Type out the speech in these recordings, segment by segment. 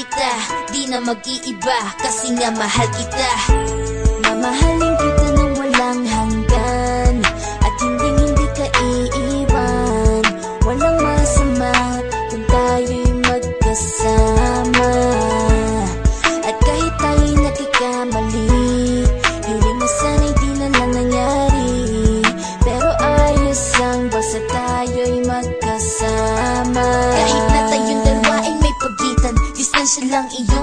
kita. Di na mag-iiba kasi nga mahal kita. Mamahalin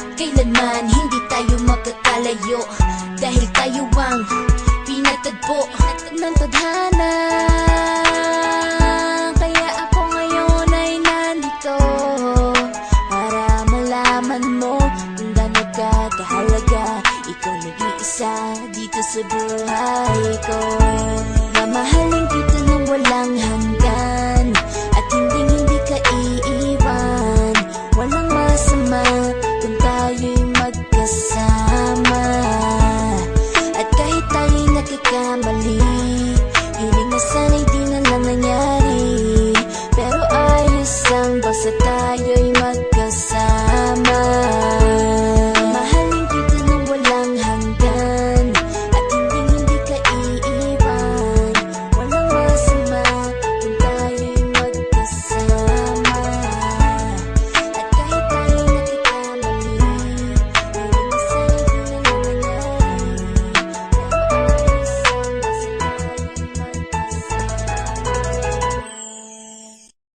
Kailanman hindi tayo makakalayo Dahil tayo ang pinatagpo ng tadhana Kaya ako ngayon ay nandito Para malaman mo kung gano'n ka kahalaga. Ikaw nag-iisa dito sa buhay ko. Mamahalin kita ng walang hanggan At hindi hindi ka iiwan. Walang masama